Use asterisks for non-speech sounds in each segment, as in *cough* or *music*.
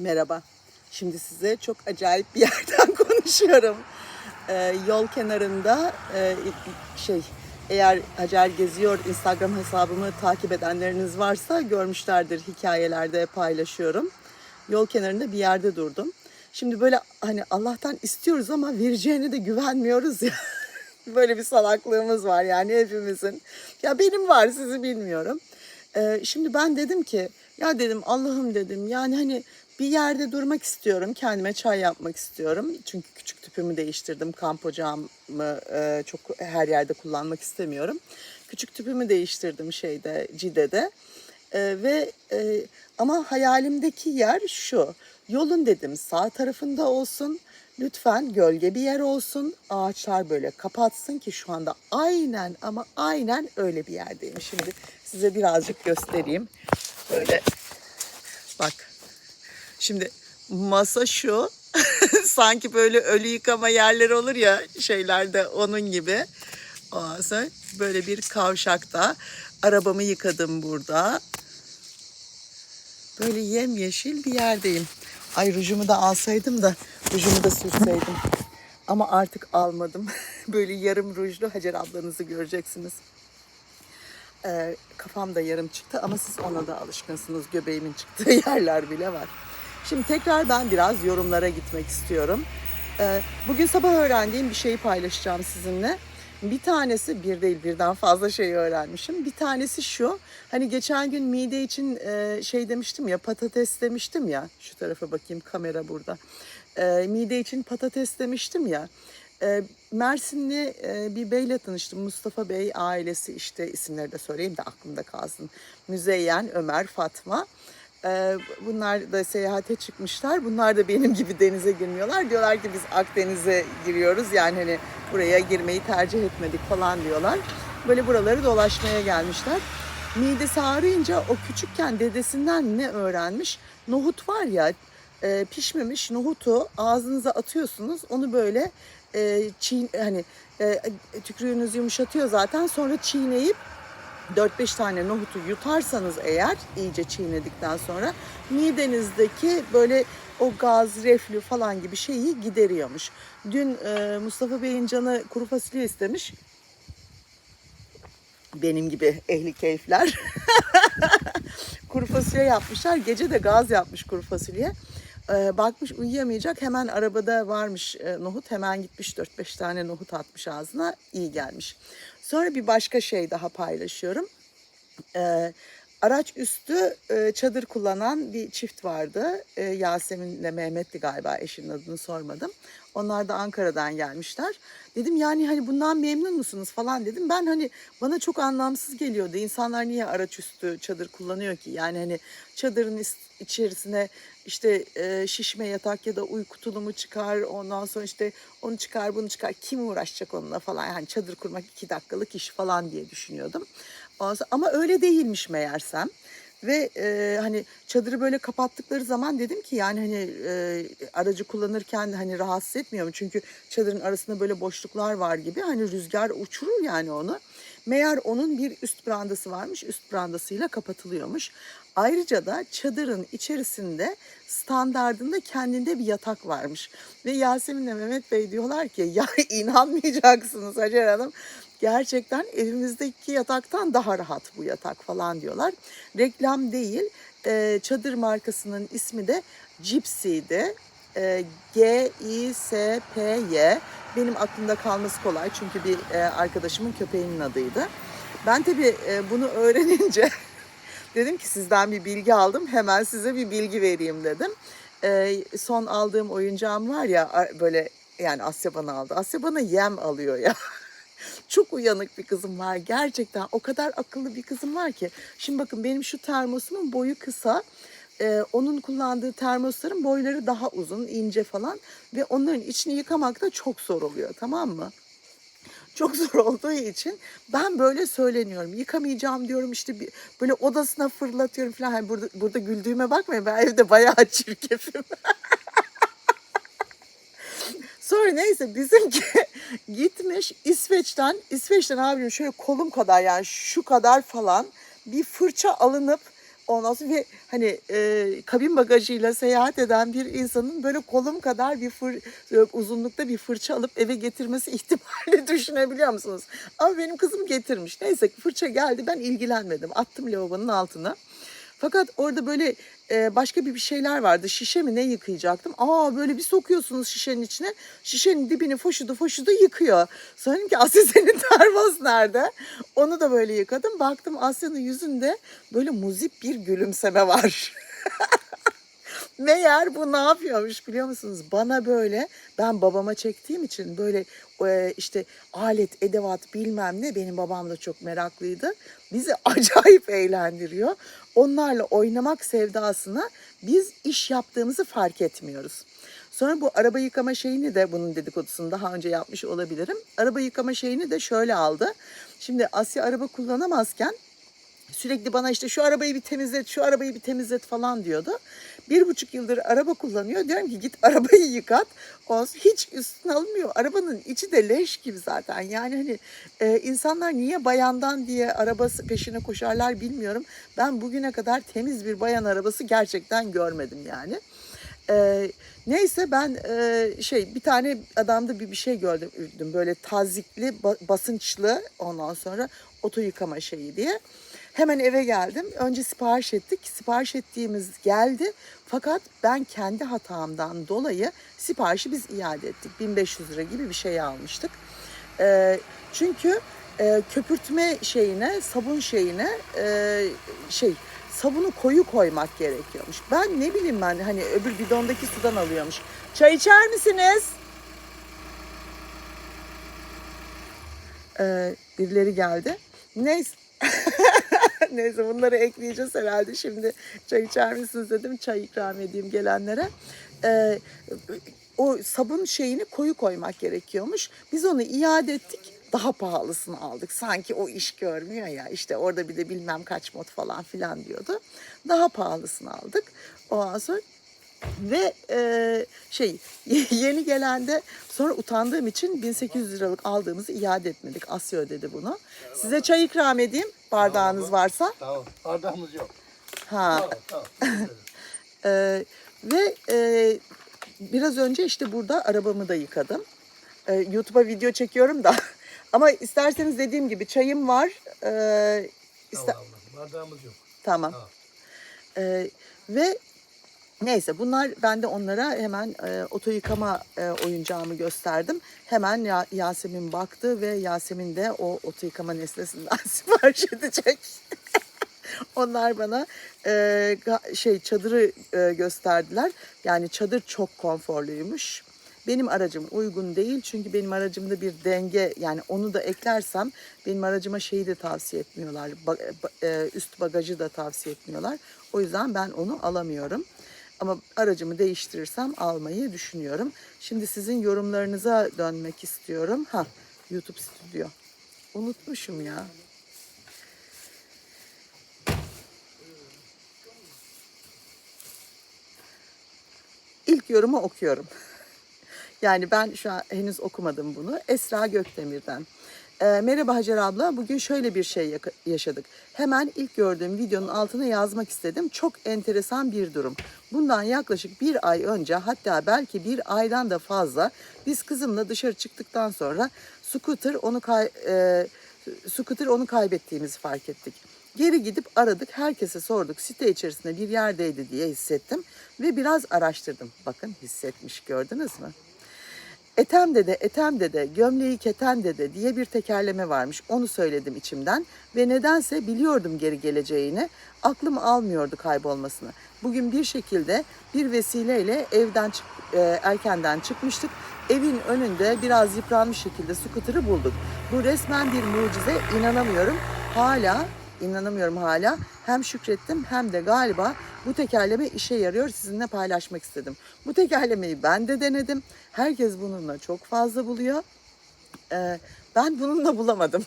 Merhaba. Şimdi size çok acayip bir *laughs* yerden konuşuyorum. Ee, yol kenarında e, şey eğer Hacer Geziyor Instagram hesabımı takip edenleriniz varsa görmüşlerdir hikayelerde paylaşıyorum. Yol kenarında bir yerde durdum. Şimdi böyle hani Allah'tan istiyoruz ama vereceğine de güvenmiyoruz ya. *laughs* böyle bir salaklığımız var yani hepimizin. Ya benim var sizi bilmiyorum. Ee, şimdi ben dedim ki ya dedim Allah'ım dedim yani hani bir yerde durmak istiyorum. Kendime çay yapmak istiyorum. Çünkü küçük tüpümü değiştirdim. Kamp ocağımı e, çok her yerde kullanmak istemiyorum. Küçük tüpümü değiştirdim şeyde Cide'de. E, ve e, ama hayalimdeki yer şu. Yolun dedim sağ tarafında olsun. Lütfen gölge bir yer olsun. Ağaçlar böyle kapatsın ki şu anda aynen ama aynen öyle bir yerdeyim. Şimdi size birazcık göstereyim. Böyle bak. Şimdi masa şu. *laughs* Sanki böyle ölü yıkama yerleri olur ya şeylerde onun gibi. Ondan sonra böyle bir kavşakta arabamı yıkadım burada. Böyle yemyeşil bir yerdeyim. Ay rujumu da alsaydım da rujumu da sürseydim. Ama artık almadım. *laughs* Böyle yarım rujlu Hacer ablanızı göreceksiniz. Ee, kafam da yarım çıktı ama siz ona da alışkınsınız. Göbeğimin çıktığı *laughs* yerler bile var. Şimdi tekrar ben biraz yorumlara gitmek istiyorum. Ee, bugün sabah öğrendiğim bir şeyi paylaşacağım sizinle. Bir tanesi bir değil birden fazla şey öğrenmişim. Bir tanesi şu. Hani geçen gün mide için e, şey demiştim ya patates demiştim ya. Şu tarafa bakayım kamera burada. E, mide için patates demiştim ya. E, Mersinli bir beyle tanıştım. Mustafa Bey ailesi işte isimleri de söyleyeyim de aklımda kalsın. Müzeyyen, Ömer, Fatma. Bunlar da seyahate çıkmışlar. Bunlar da benim gibi denize girmiyorlar. Diyorlar ki biz Akdeniz'e giriyoruz. Yani hani buraya girmeyi tercih etmedik falan diyorlar. Böyle buraları dolaşmaya gelmişler. Midesi ağrıyınca o küçükken dedesinden ne öğrenmiş? Nohut var ya pişmemiş nohutu ağzınıza atıyorsunuz. Onu böyle çiğ, hani e, yumuşatıyor zaten. Sonra çiğneyip 4-5 tane nohutu yutarsanız eğer iyice çiğnedikten sonra midenizdeki böyle o gaz, reflü falan gibi şeyi gideriyormuş. Dün e, Mustafa Bey'in canı kuru fasulye istemiş. Benim gibi ehli keyifler. *laughs* kuru fasulye yapmışlar. Gece de gaz yapmış kuru fasulye. Ee, bakmış uyuyamayacak. Hemen arabada varmış e, nohut. Hemen gitmiş 4-5 tane nohut atmış ağzına. iyi gelmiş. Sonra bir başka şey daha paylaşıyorum. Ee, araç üstü e, çadır kullanan bir çift vardı. E, Yasemin'le Mehmet'ti galiba eşinin adını sormadım. Onlar da Ankara'dan gelmişler. Dedim yani hani bundan memnun musunuz falan dedim. Ben hani bana çok anlamsız geliyordu. İnsanlar niye araç üstü çadır kullanıyor ki? Yani hani çadırın is- içerisine işte e, şişme yatak ya da uyku tulumu çıkar. Ondan sonra işte onu çıkar bunu çıkar. Kim uğraşacak onunla falan. Yani çadır kurmak iki dakikalık iş falan diye düşünüyordum. Ama öyle değilmiş meğersem. Ve e, hani çadırı böyle kapattıkları zaman dedim ki yani hani e, aracı kullanırken hani rahatsız etmiyor mu? Çünkü çadırın arasında böyle boşluklar var gibi hani rüzgar uçurur yani onu. Meğer onun bir üst brandası varmış. Üst brandasıyla kapatılıyormuş. Ayrıca da çadırın içerisinde standardında kendinde bir yatak varmış. Ve Yasemin'le Mehmet Bey diyorlar ki ya *laughs* inanmayacaksınız Hacer Hanım. Gerçekten evimizdeki yataktan daha rahat bu yatak falan diyorlar. Reklam değil. e, çadır markasının ismi de Gypsy'di. E, G-I-S-P-Y. Benim aklımda kalması kolay çünkü bir e, arkadaşımın köpeğinin adıydı. Ben tabii e, bunu öğrenince *laughs* dedim ki sizden bir bilgi aldım. Hemen size bir bilgi vereyim dedim. E, son aldığım oyuncağım var ya böyle yani Asya bana aldı. Asya bana yem alıyor ya. *laughs* Çok uyanık bir kızım var. Gerçekten o kadar akıllı bir kızım var ki. Şimdi bakın benim şu termosumun boyu kısa. Ee, onun kullandığı termosların boyları daha uzun, ince falan. Ve onların içini yıkamak da çok zor oluyor tamam mı? Çok *laughs* zor olduğu için ben böyle söyleniyorum. Yıkamayacağım diyorum işte bir, böyle odasına fırlatıyorum falan. Hani burada, burada güldüğüme bakmayın ben evde bayağı *laughs* çirkefim. Sonra neyse bizimki *laughs* gitmiş İsveç'ten, İsveç'ten abim şöyle kolum kadar yani şu kadar falan bir fırça alınıp Ondan sonra ve hani e, kabin bagajıyla seyahat eden bir insanın böyle kolum kadar bir fır, uzunlukta bir fırça alıp eve getirmesi *laughs* ihtimali düşünebiliyor musunuz? Ama benim kızım getirmiş. Neyse fırça geldi ben ilgilenmedim. Attım lavabonun altına. Fakat orada böyle e, başka bir bir şeyler vardı. Şişe mi ne yıkayacaktım. Aa böyle bir sokuyorsunuz şişenin içine. Şişenin dibini foşudu foşudu yıkıyor. Sonra ki Asya senin *laughs* termos nerede? Onu da böyle yıkadım. Baktım Asya'nın yüzünde böyle muzip bir gülümseme var. *laughs* Meğer bu ne yapıyormuş biliyor musunuz? Bana böyle ben babama çektiğim için böyle e, işte alet, edevat bilmem ne benim babam da çok meraklıydı. Bizi *laughs* acayip eğlendiriyor. Onlarla oynamak sevdasına biz iş yaptığımızı fark etmiyoruz. Sonra bu araba yıkama şeyini de bunun dedikodusunu daha önce yapmış olabilirim. Araba yıkama şeyini de şöyle aldı. Şimdi Asya araba kullanamazken sürekli bana işte şu arabayı bir temizlet, şu arabayı bir temizlet falan diyordu. Bir buçuk yıldır araba kullanıyor. Diyorum ki git arabayı *laughs* yıkat. O hiç üstüne alınmıyor. Arabanın içi de leş gibi zaten. Yani hani e, insanlar niye bayandan diye arabası peşine koşarlar bilmiyorum. Ben bugüne kadar temiz bir bayan arabası gerçekten görmedim yani. Ee, neyse ben e, şey bir tane adamda bir bir şey gördüm böyle tazikli ba- basınçlı ondan sonra oto yıkama şeyi diye. Hemen eve geldim. Önce sipariş ettik. Sipariş ettiğimiz geldi. Fakat ben kendi hatamdan dolayı siparişi biz iade ettik. 1500 lira gibi bir şey almıştık. Ee, çünkü e, köpürtme şeyine, sabun şeyine e, şey sabunu koyu koymak gerekiyormuş. Ben ne bileyim ben hani öbür bidondaki sudan alıyormuş. Çay içer misiniz? Ee, birileri geldi. Neyse. *laughs* Neyse bunları ekleyeceğiz herhalde. Şimdi çay içer misiniz dedim. Çay ikram edeyim gelenlere. Ee, o sabun şeyini koyu koymak gerekiyormuş. Biz onu iade ettik. Daha pahalısını aldık. Sanki o iş görmüyor ya. İşte orada bir de bilmem kaç mod falan filan diyordu. Daha pahalısını aldık. Ondan sonra ve e, şey *laughs* yeni gelende sonra utandığım için 1800 liralık aldığımızı iade etmedik. Asya ödedi bunu. Size çay ikram edeyim bardağınız varsa. Tamam. Bardağımız yok. Ha. Tamam. Tamam. *laughs* e, ve e, biraz önce işte burada arabamı da yıkadım. E, YouTube'a video çekiyorum da. *laughs* Ama isterseniz dediğim gibi çayım var. E, iste- tamam. Bardağımız yok. Tamam. Tamam. Ee, ve neyse bunlar ben de onlara hemen e, oto yıkama e, oyuncağımı gösterdim. Hemen ya, Yasemin baktı ve Yasemin de o oto yıkama nesnesinden *laughs* sipariş edecek. *laughs* Onlar bana e, şey çadırı e, gösterdiler. Yani çadır çok konforluymuş. Benim aracım uygun değil çünkü benim aracımda bir denge yani onu da eklersem benim aracıma şeyi de tavsiye etmiyorlar. Ba- ba- e, üst bagajı da tavsiye etmiyorlar. O yüzden ben onu alamıyorum. Ama aracımı değiştirirsem almayı düşünüyorum. Şimdi sizin yorumlarınıza dönmek istiyorum. Ha, YouTube Stüdyo. Unutmuşum ya. İlk yorumu okuyorum. Yani ben şu an henüz okumadım bunu. Esra Gökdemir'den. Ee, merhaba Hacer abla. Bugün şöyle bir şey yaşadık. Hemen ilk gördüğüm videonun altına yazmak istedim. Çok enteresan bir durum. Bundan yaklaşık bir ay önce hatta belki bir aydan da fazla biz kızımla dışarı çıktıktan sonra scooter onu kay- e, scooter onu kaybettiğimizi fark ettik. Geri gidip aradık, herkese sorduk. Site içerisinde bir yerdeydi diye hissettim ve biraz araştırdım. Bakın hissetmiş gördünüz mü? Etem dede, etem dede, gömleği keten dede diye bir tekerleme varmış. Onu söyledim içimden ve nedense biliyordum geri geleceğini. Aklım almıyordu kaybolmasını. Bugün bir şekilde bir vesileyle evden çık, e, erkenden çıkmıştık. Evin önünde biraz yıpranmış şekilde scooter'ı bulduk. Bu resmen bir mucize. İnanamıyorum. Hala inanamıyorum hala. Hem şükrettim hem de galiba bu tekerleme işe yarıyor. Sizinle paylaşmak istedim. Bu tekerlemeyi ben de denedim. Herkes bununla çok fazla buluyor. Ee, ben bununla bulamadım.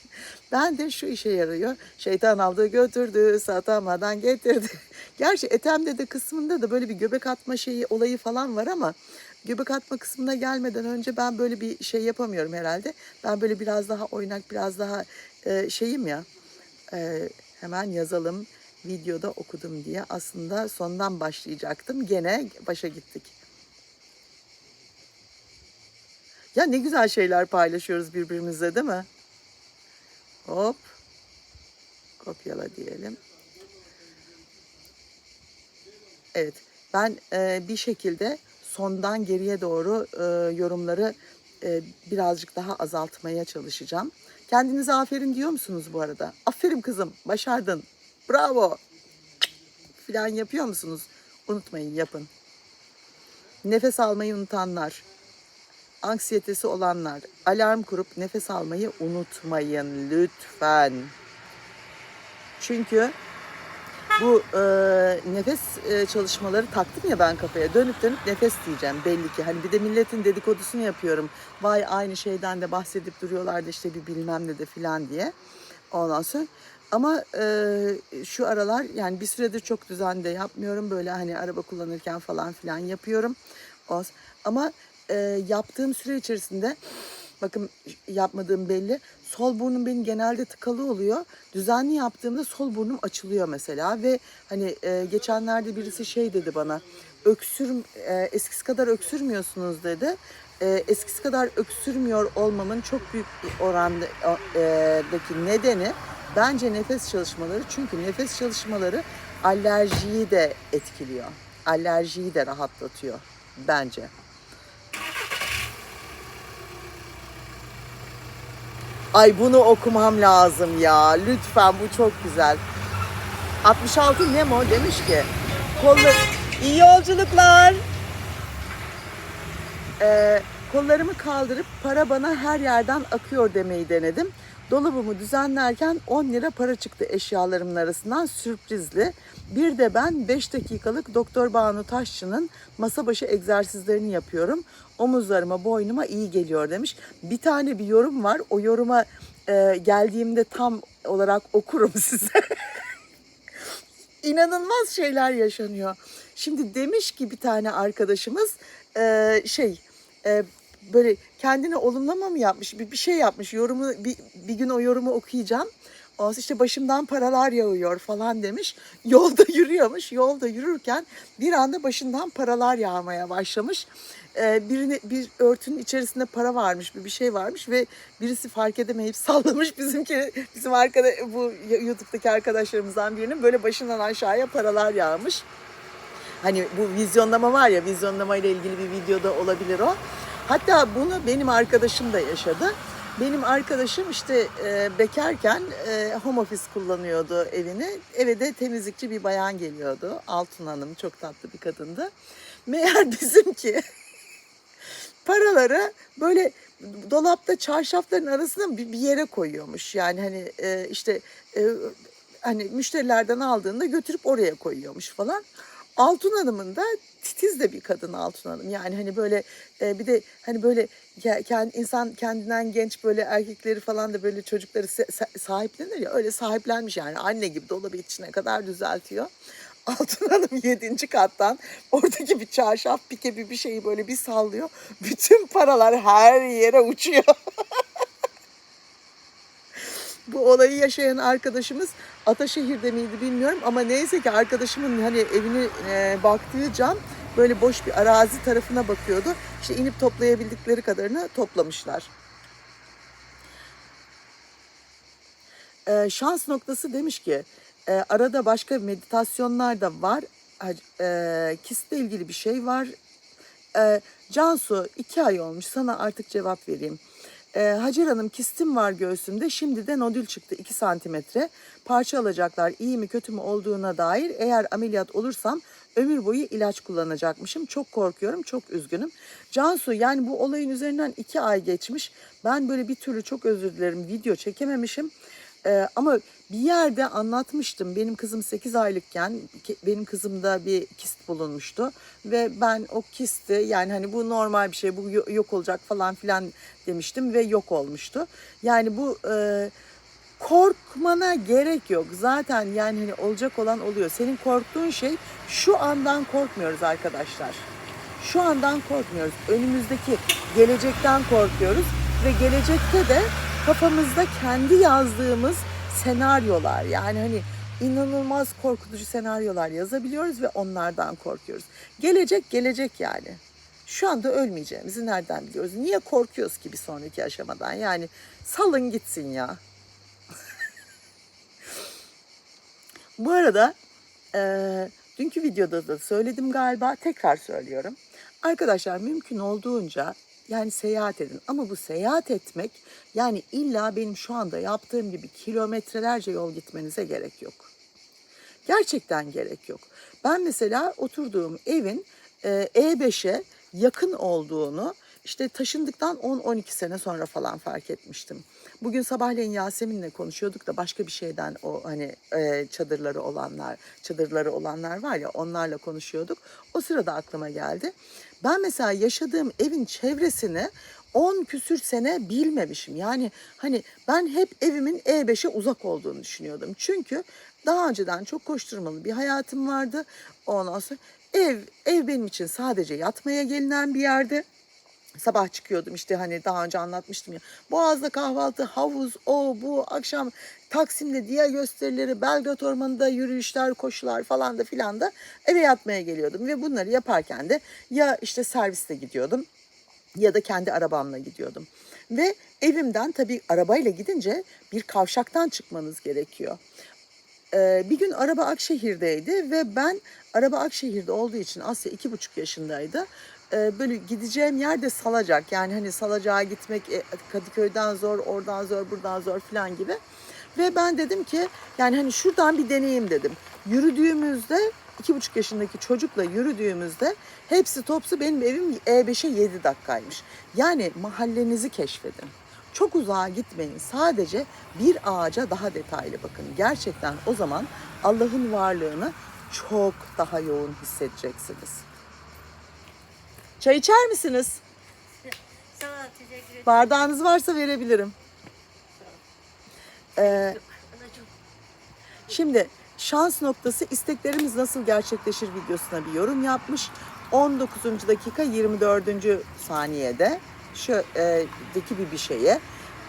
*laughs* ben de şu işe yarıyor. Şeytan aldı götürdü, satamadan getirdi. *laughs* Gerçi etemde de kısmında da böyle bir göbek atma şeyi olayı falan var ama göbek atma kısmına gelmeden önce ben böyle bir şey yapamıyorum herhalde. Ben böyle biraz daha oynak, biraz daha e, şeyim ya. E, hemen yazalım. videoda okudum diye aslında sondan başlayacaktım. Gene başa gittik. Ya ne güzel şeyler paylaşıyoruz birbirimizle değil mi? Hop. Kopyala diyelim. Evet. Ben e, bir şekilde sondan geriye doğru e, yorumları e, birazcık daha azaltmaya çalışacağım. Kendinize aferin diyor musunuz bu arada? Aferin kızım, başardın. Bravo. Filan yapıyor musunuz? Unutmayın, yapın. Nefes almayı unutanlar, anksiyetesi olanlar, alarm kurup nefes almayı unutmayın lütfen. Çünkü bu e, nefes e, çalışmaları taktım ya ben kafaya. Dönüp dönüp nefes diyeceğim belli ki. Hani bir de milletin dedikodusunu yapıyorum. Vay aynı şeyden de bahsedip duruyorlardı işte bir bilmem ne de filan diye. Ondan sonra ama e, şu aralar yani bir süredir çok düzenli yapmıyorum. Böyle hani araba kullanırken falan filan yapıyorum. Ama e, yaptığım süre içerisinde bakın yapmadığım belli. Sol burnum benim genelde tıkalı oluyor. Düzenli yaptığımda sol burnum açılıyor mesela ve hani e, geçenlerde birisi şey dedi bana. Öksür e, eskisi kadar öksürmüyorsunuz dedi. E, eskisi kadar öksürmüyor olmamın çok büyük bir orandaki nedeni bence nefes çalışmaları. Çünkü nefes çalışmaları alerjiyi de etkiliyor. Alerjiyi de rahatlatıyor bence. Ay bunu okumam lazım ya. Lütfen bu çok güzel. 66 Nemo demiş ki kollar iyi yolculuklar. Ee, kollarımı kaldırıp para bana her yerden akıyor demeyi denedim. Dolabımı düzenlerken 10 lira para çıktı eşyalarımın arasından sürprizli. Bir de ben 5 dakikalık Doktor Banu Taşçı'nın masa başı egzersizlerini yapıyorum. Omuzlarıma, boynuma iyi geliyor demiş. Bir tane bir yorum var. O yoruma e, geldiğimde tam olarak okurum *laughs* size. inanılmaz şeyler yaşanıyor. Şimdi demiş ki bir tane arkadaşımız e, şey e, böyle kendine olumlama mı yapmış bir, bir şey yapmış yorumu bir, bir gün o yorumu okuyacağım. O işte başımdan paralar yağıyor falan demiş. Yolda *laughs* yürüyormuş. Yolda yürürken bir anda başından paralar yağmaya başlamış. Ee, birini bir örtünün içerisinde para varmış, bir bir şey varmış ve birisi fark edemeyip *laughs* sallamış bizimki bizim arkada bu YouTube'daki arkadaşlarımızdan birinin böyle başından aşağıya paralar yağmış. Hani bu vizyonlama var ya vizyonlama ile ilgili bir videoda olabilir o. Hatta bunu benim arkadaşım da yaşadı. Benim arkadaşım işte e, bekarken e, home office kullanıyordu evini. Eve de temizlikçi bir bayan geliyordu. Altun Hanım çok tatlı bir kadındı. *laughs* Meğer bizimki *laughs* paraları böyle dolapta çarşafların arasına bir, bir yere koyuyormuş. Yani hani e, işte e, hani müşterilerden aldığında götürüp oraya koyuyormuş falan. Altun Hanım'ın da titiz de bir kadın Altun Hanım. Yani hani böyle e, bir de hani böyle ya- kend, insan kendinden genç böyle erkekleri falan da böyle çocukları sahiplenir ya öyle sahiplenmiş yani anne gibi dolabı içine kadar düzeltiyor. *laughs* Altun Hanım yedinci kattan oradaki bir çarşaf pike bir bir şeyi böyle bir sallıyor. Bütün paralar her yere uçuyor. *laughs* Bu olayı yaşayan arkadaşımız Ataşehir'de miydi bilmiyorum ama neyse ki arkadaşımın hani evini e, baktığı cam böyle boş bir arazi tarafına bakıyordu. İşte inip toplayabildikleri kadarını toplamışlar. E, şans noktası demiş ki e, arada başka meditasyonlar da var. E, kistle ilgili bir şey var. E, Cansu iki ay olmuş sana artık cevap vereyim. E, Hacer Hanım kistim var göğsümde şimdi de nodül çıktı 2 santimetre. Parça alacaklar iyi mi kötü mü olduğuna dair eğer ameliyat olursam ömür boyu ilaç kullanacakmışım. Çok korkuyorum çok üzgünüm. Cansu yani bu olayın üzerinden iki ay geçmiş. Ben böyle bir türlü çok özür dilerim video çekememişim. Ee, ama bir yerde anlatmıştım. Benim kızım 8 aylıkken benim kızımda bir kist bulunmuştu ve ben o kisti yani hani bu normal bir şey bu yo- yok olacak falan filan demiştim ve yok olmuştu. Yani bu e, korkmana gerek yok. Zaten yani hani olacak olan oluyor. Senin korktuğun şey şu andan korkmuyoruz arkadaşlar. Şu andan korkmuyoruz. Önümüzdeki gelecekten korkuyoruz ve gelecekte de kafamızda kendi yazdığımız senaryolar yani hani inanılmaz korkutucu senaryolar yazabiliyoruz ve onlardan korkuyoruz. Gelecek gelecek yani. Şu anda ölmeyeceğimizi nereden biliyoruz? Niye korkuyoruz ki bir sonraki aşamadan? Yani salın gitsin ya. *laughs* Bu arada eee, dünkü videoda da söyledim galiba tekrar söylüyorum. Arkadaşlar mümkün olduğunca yani seyahat edin ama bu seyahat etmek yani illa benim şu anda yaptığım gibi kilometrelerce yol gitmenize gerek yok. Gerçekten gerek yok. Ben mesela oturduğum evin e, E5'e yakın olduğunu işte taşındıktan 10-12 sene sonra falan fark etmiştim. Bugün sabahleyin Yasemin'le konuşuyorduk da başka bir şeyden o hani e, çadırları olanlar, çadırları olanlar var ya onlarla konuşuyorduk. O sırada aklıma geldi. Ben mesela yaşadığım evin çevresini 10 küsür sene bilmemişim. Yani hani ben hep evimin E5'e uzak olduğunu düşünüyordum. Çünkü daha önceden çok koşturmalı bir hayatım vardı. Ondan sonra ev ev benim için sadece yatmaya gelinen bir yerde. Sabah çıkıyordum işte hani daha önce anlatmıştım ya. Boğaz'da kahvaltı, havuz, o bu, akşam Taksim'de diğer gösterileri, Belgrad Ormanı'nda yürüyüşler, koşular falan da filan da eve yatmaya geliyordum. Ve bunları yaparken de ya işte serviste gidiyordum ya da kendi arabamla gidiyordum. Ve evimden tabii arabayla gidince bir kavşaktan çıkmanız gerekiyor. Ee, bir gün araba Akşehir'deydi ve ben araba Akşehir'de olduğu için Asya iki buçuk yaşındaydı. Ee, böyle gideceğim yer de Salacak. Yani hani Salacak'a gitmek e, Kadıköy'den zor, oradan zor, buradan zor falan gibi. Ve ben dedim ki yani hani şuradan bir deneyeyim dedim. Yürüdüğümüzde iki buçuk yaşındaki çocukla yürüdüğümüzde hepsi topsu benim evim E5'e 7 dakikaymış. Yani mahallenizi keşfedin. Çok uzağa gitmeyin. Sadece bir ağaca daha detaylı bakın. Gerçekten o zaman Allah'ın varlığını çok daha yoğun hissedeceksiniz. Çay içer misiniz? Sağ ol, teşekkür ederim. Bardağınız varsa verebilirim. Ee. Şimdi şans noktası isteklerimiz nasıl gerçekleşir videosuna bir yorum yapmış. 19. dakika 24. saniyede şöyle bir bir şeye.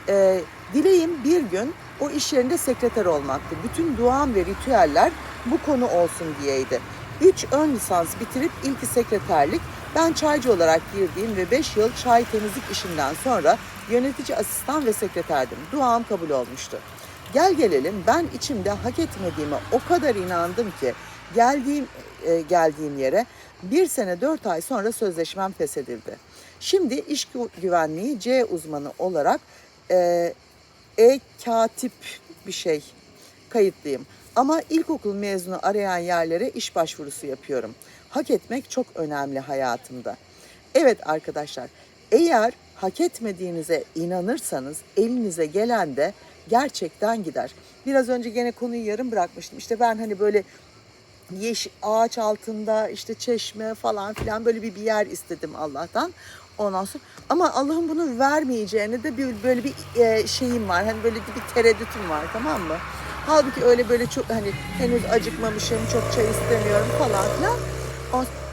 E, dileğim bir gün o iş yerinde sekreter olmaktı. Bütün duam ve ritüeller bu konu olsun diyeydi. 3 ön lisans bitirip ilki sekreterlik. Ben çaycı olarak girdiğim ve 5 yıl çay temizlik işinden sonra yönetici asistan ve sekreterdim. Duam kabul olmuştu. Gel gelelim ben içimde hak etmediğime o kadar inandım ki geldiğim e, geldiğim yere bir sene dört ay sonra sözleşmem feshedildi. Şimdi iş gü- güvenliği C uzmanı olarak e, e-katip bir şey kayıtlıyım. Ama ilkokul mezunu arayan yerlere iş başvurusu yapıyorum. Hak etmek çok önemli hayatımda. Evet arkadaşlar, eğer hak etmediğinize inanırsanız elinize gelen de gerçekten gider. Biraz önce gene konuyu yarım bırakmıştım. İşte ben hani böyle yeş ağaç altında işte çeşme falan filan böyle bir, bir yer istedim Allah'tan. Ondan sonra ama Allah'ın bunu vermeyeceğini de bir böyle bir e, şeyim var. Hani böyle bir tereddütüm var tamam mı? Halbuki öyle böyle çok hani henüz acıkmamışım, çok çay istemiyorum falan filan.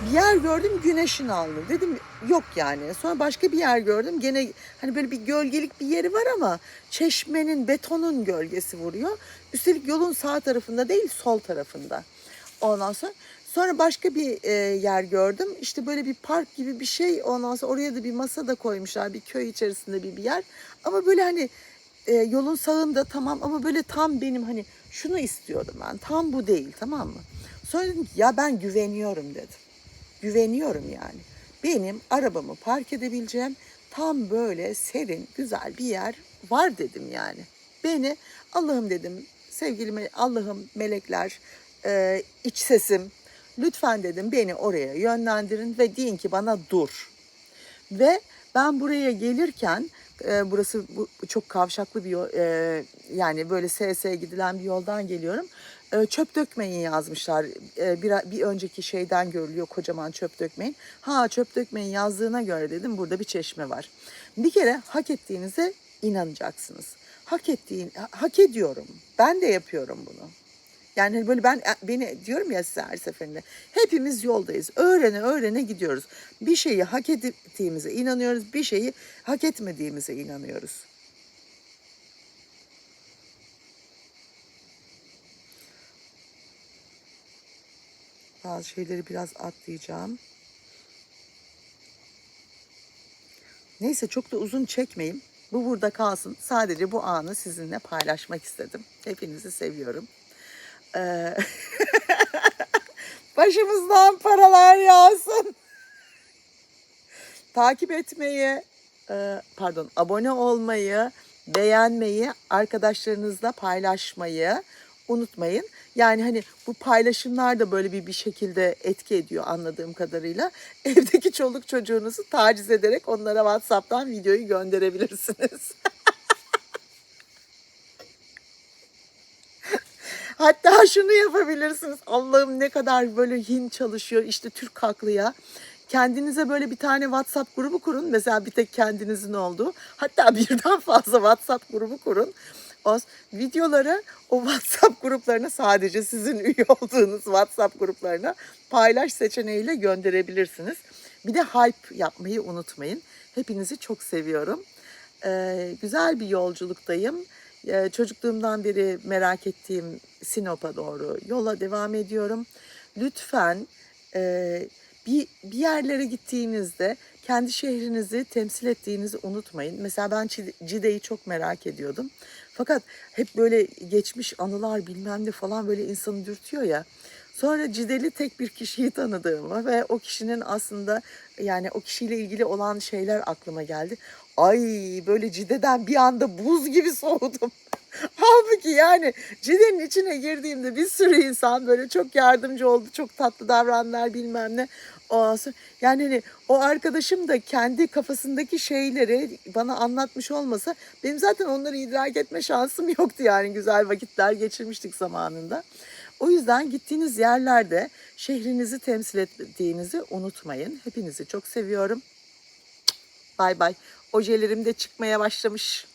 Bir yer gördüm güneşin alnı. Dedim yok yani. Sonra başka bir yer gördüm. Gene hani böyle bir gölgelik bir yeri var ama çeşmenin, betonun gölgesi vuruyor. Üstelik yolun sağ tarafında değil, sol tarafında. Ondan sonra sonra başka bir e, yer gördüm. İşte böyle bir park gibi bir şey. Ondan sonra oraya da bir masa da koymuşlar. Bir köy içerisinde bir, bir yer. Ama böyle hani e, yolun sağında tamam ama böyle tam benim hani şunu istiyordum ben. Tam bu değil tamam mı? Sonra dedim ki ya ben güveniyorum dedim. Güveniyorum yani. Benim arabamı park edebileceğim tam böyle serin güzel bir yer var dedim yani. Beni Allah'ım dedim sevgili Allah'ım melekler e, iç sesim lütfen dedim beni oraya yönlendirin ve deyin ki bana dur. Ve ben buraya gelirken e, burası bu, çok kavşaklı bir yol e, yani böyle SS'ye gidilen bir yoldan geliyorum. E, çöp dökmeyin yazmışlar. E, bir, bir önceki şeyden görülüyor kocaman çöp dökmeyin. Ha çöp dökmeyin yazdığına göre dedim burada bir çeşme var. Bir kere hak ettiğinize inanacaksınız. Hak ettiğin hak ediyorum. Ben de yapıyorum bunu. Yani hani böyle ben beni diyorum ya size her seferinde. Hepimiz yoldayız. Öğrene öğrene gidiyoruz. Bir şeyi hak ettiğimize inanıyoruz. Bir şeyi hak etmediğimize inanıyoruz. Bazı şeyleri biraz atlayacağım. Neyse çok da uzun çekmeyeyim. Bu burada kalsın. Sadece bu anı sizinle paylaşmak istedim. Hepinizi seviyorum. Ee, *laughs* başımızdan paralar yağsın. *laughs* Takip etmeyi, e, pardon abone olmayı, beğenmeyi, arkadaşlarınızla paylaşmayı unutmayın. Yani hani bu paylaşımlar da böyle bir bir şekilde etki ediyor anladığım kadarıyla. *laughs* Evdeki çoluk çocuğunuzu taciz ederek onlara WhatsApp'tan videoyu gönderebilirsiniz. Hatta şunu yapabilirsiniz. Allah'ım ne kadar böyle hin çalışıyor işte Türk haklıya. Kendinize böyle bir tane WhatsApp grubu kurun. Mesela bir tek kendinizin olduğu. Hatta *laughs* birden fazla WhatsApp grubu kurun. O videoları o WhatsApp gruplarına sadece sizin üye olduğunuz WhatsApp gruplarına paylaş seçeneğiyle gönderebilirsiniz. Bir de hype yapmayı unutmayın. Hepinizi çok seviyorum. Ee, güzel bir yolculuktayım. Ee, çocukluğumdan beri merak ettiğim Sinop'a doğru yola devam ediyorum. Lütfen e, bir, bir yerlere gittiğinizde kendi şehrinizi temsil ettiğinizi unutmayın. Mesela ben Cide'yi çok merak ediyordum. Fakat hep böyle geçmiş anılar bilmem ne falan böyle insanı dürtüyor ya. Sonra Cideli tek bir kişiyi tanıdığımı ve o kişinin aslında yani o kişiyle ilgili olan şeyler aklıma geldi. Ay böyle Cide'den bir anda buz gibi soğudum. *laughs* Halbuki yani Cide'nin içine girdiğimde bir sürü insan böyle çok yardımcı oldu, çok tatlı davrandılar bilmem ne. Sonra- yani hani o arkadaşım da kendi kafasındaki şeyleri bana anlatmış olmasa benim zaten onları idrak etme şansım yoktu yani güzel vakitler geçirmiştik zamanında. O yüzden gittiğiniz yerlerde şehrinizi temsil ettiğinizi unutmayın. Hepinizi çok seviyorum. Bay bay. Ojelerim de çıkmaya başlamış.